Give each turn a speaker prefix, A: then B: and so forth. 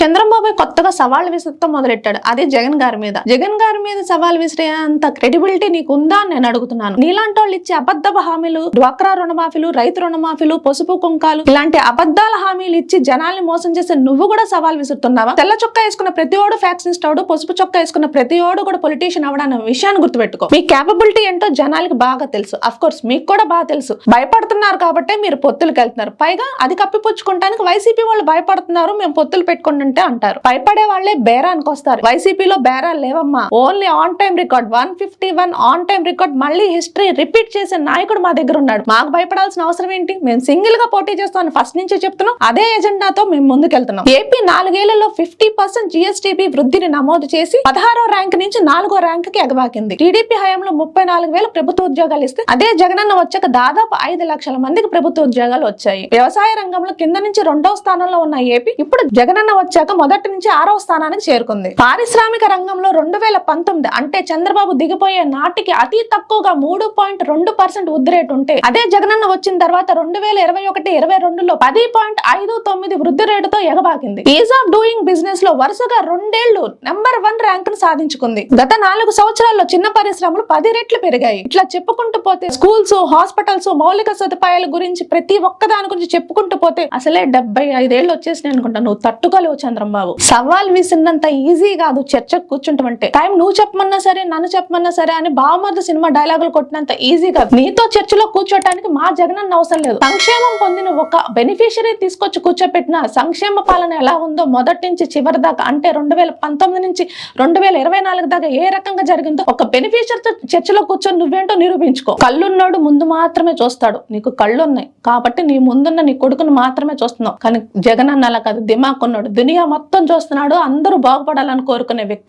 A: చంద్రబాబు కొత్తగా సవాల్ విసురుతో మొదలెట్టాడు. అదే జగన్ గారి మీద. జగన్ గారి మీద సవాల్ విసిరే అంత క్రెడిబిలిటీ నీకు ఉందా అని నేను అడుగుతున్నాను. నీలాంటి వాళ్ళు ఇచ్చే అబద్ధ హామీలు డ్వాక్రా రుణమాఫీలు రైతు రుణమాఫీలు పసుపు కుంకాలు ఇలాంటి అబద్ధాల హామీలు ఇచ్చి జనాల్ని మోసం చేసే నువ్వు కూడా సవాల్ విసురుతున్నావా? తెల్ల చొక్కా వేసుకున్న ప్రతి ఓడు ఫ్యాక్షనిస్ట్ అవడు పసుపు చొక్కా వేసుకున్న ప్రతి ఓడు కూడా పొలిటీషియన్ అవడన్న విషయాన్ని గుర్తుపెట్టుకో. మీ కేపబిలిటీ ఏంటో జనాలకి బాగా తెలుసు. అఫ్ కోర్స్ మీకు కూడా బాగా తెలుసు. భయపడుతున్నారు కాబట్టి మీరు పొత్తులకు వెళ్తున్నారు పైగా అది కప్పిపుచ్చుకోవడానికి వైసీపీ వాళ్ళు భయపడుతున్నారు. మేము పొత్తులు అంటే అంటారు. భయపడే వాళ్ళే బేరానికి వస్తారు. వైసీపీలో బేరాలు లేవమ్మా. Only on time record. One fifty one on time record. మళ్ళీ హిస్టరీ రిపీట్ చేసే నాయకుడు మా దగ్గర ఉన్నాడు. మాకు భయపడాల్సిన అవసరం ఏంటి? మేము సింగిల్గా పోటీ చేస్తామని ఫస్ట్ నుంచి చెప్తున్నాం. అదే ఎజెండాతో మేము ముందుకెళ్తున్నాం. ఏపీ నాలుగేళ్ళలో ఫిఫ్టీ పర్సెంట్ జిఎస్టీపీ వృద్ధిని నమోదు చేసి పదహారో ర్యాంక్ నుంచి నాలుగో ర్యాంక్కి ఎగబాకింది. టీడీపీ హయాంలో ముప్పై నాలుగు వేల ప్రభుత్వ ఉద్యోగాలు ఇస్తే అదే జగనన్న వచ్చాక దాదాపు ఐదు లక్షల మందికి ప్రభుత్వ ఉద్యోగాలు వచ్చాయి. వ్యవసాయ రంగంలో కింద నుంచి రెండవ స్థానంలో ఉన్న ఏపీ ఇప్పుడు జగనన్న వచ్చాక మొదటి నుంచి ఆరవ స్థానానికి చేరుకుంది. పారిశ్రామిక రంగంలో రెండు వేల పంతొమ్మిది అంటే చంద్రబాబు దిగిపోయే నాటికి అతి తక్కువగా మూడు పాయింట్ రెండు పర్సెంట్ వృద్ధి రేటు ఉంటే అదే జగనన్న వచ్చిన తర్వాత రెండు వేల ఇరవై ఒకటి ఇరవై రెండులో పది పాయింట్ ఐదు తొమ్మిది వృద్ధి రేటుతో ఎగబాకింది. ఈజ్ ఆఫ్ డూయింగ్ బిజినెస్లో వరుసగా రెండేళ్ళు నెంబర్ వన్ ర్యాంక్ను సాధించుకుంది. గత నాలుగు సంవత్సరాల్లో చిన్న పరిశ్రమలు పది రెట్లు పెరిగాయి. ఇట్లా చెప్పుకుంటూ పోతే స్కూల్స్ హాస్పిటల్స్ మౌలిక సదుపాయాల గురించి ప్రతి ఒక్క దాని గురించి చెప్పుకుంటూ పోతే అసలే డెబ్బై ఐదేళ్ళు వచ్చేసినాయి అనుకుంటా. నువ్వు తట్టుకోలేవు చంద్రబాబు. సవాల్ విసిరినంత ఈజీ కాదు చర్చకు కూర్చుంటామంటే. టైం నువ్వు చెప్పమన్నా సరే నన్ను చెప్పమన్నా సరే అని బావమర్ది సినిమా డైలాగులు కొట్టినంత ఈజీ కాదు. నీతో చర్చలో కూర్చోటానికి మా జగనన్న అవసరం లేదు. సంక్షేమం పొందిన ఒక బెనిఫిషియరీ తీసుకొచ్చి కూర్చోపెట్టిన సంక్షేమ పాలన ఎలా ఉందో మొదటి నుంచి చివరి దాకా అంటే రెండు వేల పంతొమ్మిది నుంచి రెండు వేల ఇరవై నాలుగు దాకా ఏ రకంగా జరిగిందో ఒక బెనిఫిషియరీతో చర్చలో కూర్చొని నువ్వేంటో నిరూపించుకో. కళ్ళున్నోడు ముందు మాత్రమే చూస్తాడు. నీకు కళ్ళు ఉన్నాయి కాబట్టి నీ ముందున్న నీ కొడుకును మాత్రమే చూస్తున్నావు. కానీ జగన్ అన్న అలా కాదు దిమాక్ ఉన్నాడు దునియా మొత్తం చూస్తున్నాడు అందరూ బాగుపడాలని కోరుకునే వ్యక్తి.